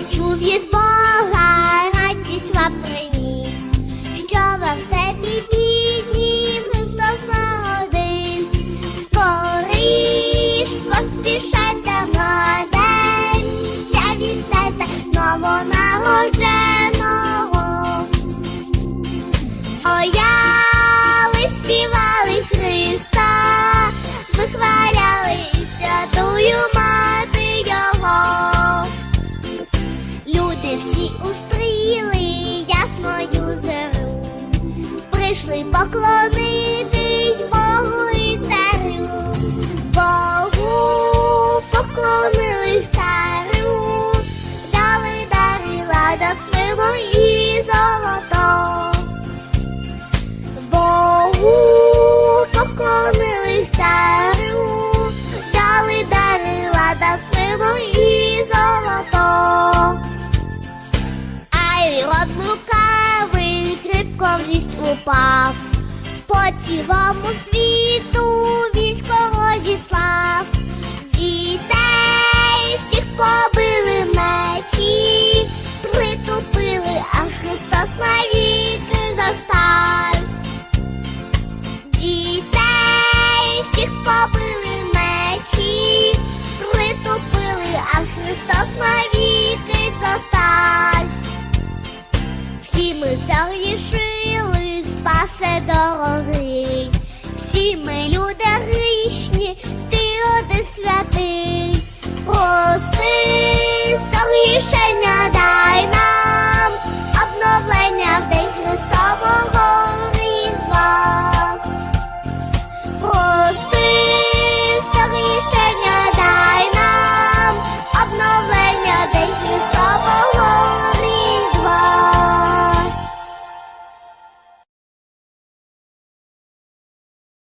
Лечу від Бога, радість вам приніс, що вам все бідні, Христос народився. скоріш поспішайте, гадеться від себе знову на. Прийшли поклонитись Богу і царю, Богу поклонились царю, дали дарила до пиво крипко в ліст упав, по цілому світу військо розіслав. Дітей Ми зарішили, спасе дорогий, всі ми люди грішні, ти один святий, прости, рішення дай нам.